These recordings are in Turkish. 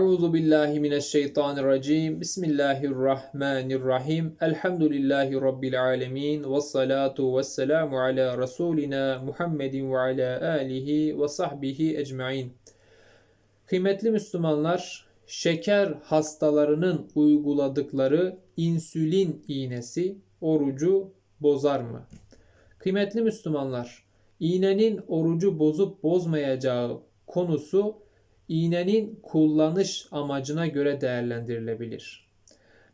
Euzu billahi mineşşeytanirracim. Bismillahirrahmanirrahim. Elhamdülillahi rabbil alamin ve salatu vesselamu ala rasulina Muhammedin ve ala alihi ve sahbihi ecmaîn. Kıymetli Müslümanlar, şeker hastalarının uyguladıkları insülin iğnesi orucu bozar mı? Kıymetli Müslümanlar, iğnenin orucu bozup bozmayacağı konusu iğnenin kullanış amacına göre değerlendirilebilir.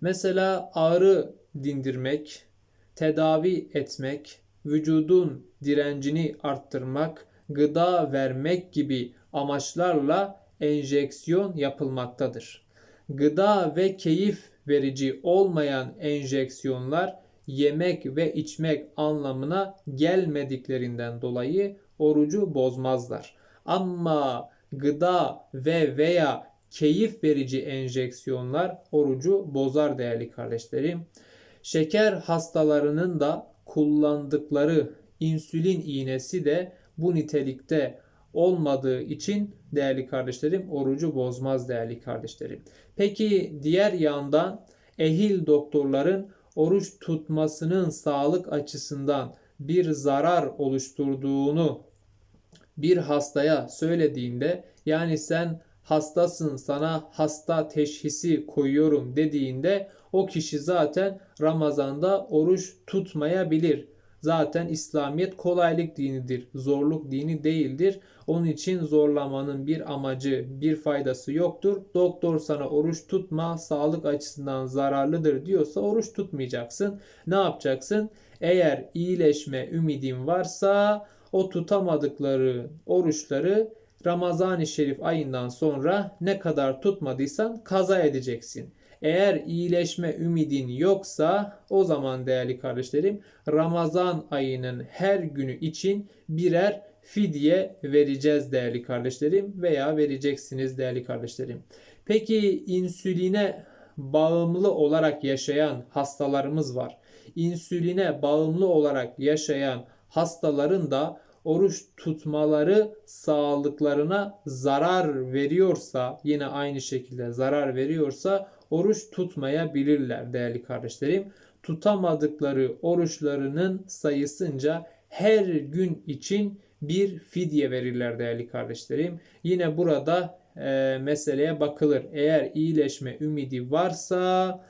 Mesela ağrı dindirmek, tedavi etmek, vücudun direncini arttırmak, gıda vermek gibi amaçlarla enjeksiyon yapılmaktadır. Gıda ve keyif verici olmayan enjeksiyonlar yemek ve içmek anlamına gelmediklerinden dolayı orucu bozmazlar. Ama gıda ve veya keyif verici enjeksiyonlar orucu bozar değerli kardeşlerim. Şeker hastalarının da kullandıkları insülin iğnesi de bu nitelikte olmadığı için değerli kardeşlerim orucu bozmaz değerli kardeşlerim. Peki diğer yandan ehil doktorların oruç tutmasının sağlık açısından bir zarar oluşturduğunu bir hastaya söylediğinde yani sen hastasın sana hasta teşhisi koyuyorum dediğinde o kişi zaten Ramazan'da oruç tutmayabilir. Zaten İslamiyet kolaylık dinidir, zorluk dini değildir. Onun için zorlamanın bir amacı, bir faydası yoktur. Doktor sana oruç tutma, sağlık açısından zararlıdır diyorsa oruç tutmayacaksın. Ne yapacaksın? Eğer iyileşme ümidin varsa o tutamadıkları oruçları Ramazan-ı Şerif ayından sonra ne kadar tutmadıysan kaza edeceksin. Eğer iyileşme ümidin yoksa o zaman değerli kardeşlerim Ramazan ayının her günü için birer fidye vereceğiz değerli kardeşlerim veya vereceksiniz değerli kardeşlerim. Peki insüline bağımlı olarak yaşayan hastalarımız var. İnsüline bağımlı olarak yaşayan hastaların da oruç tutmaları sağlıklarına zarar veriyorsa yine aynı şekilde zarar veriyorsa oruç tutmayabilirler değerli kardeşlerim. Tutamadıkları oruçlarının sayısınca her gün için bir fidye verirler değerli kardeşlerim. Yine burada e, meseleye bakılır. Eğer iyileşme ümidi varsa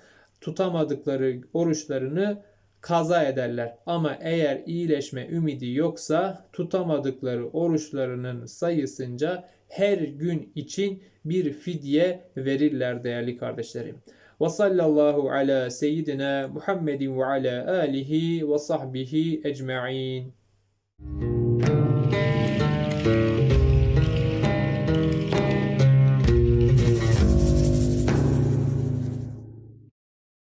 tutamadıkları oruçlarını kaza ederler. Ama eğer iyileşme ümidi yoksa tutamadıkları oruçlarının sayısınca her gün için bir fidye verirler değerli kardeşlerim. Ve sallallahu ala seyyidina Muhammedin ve ala alihi ve sahbihi ecma'in.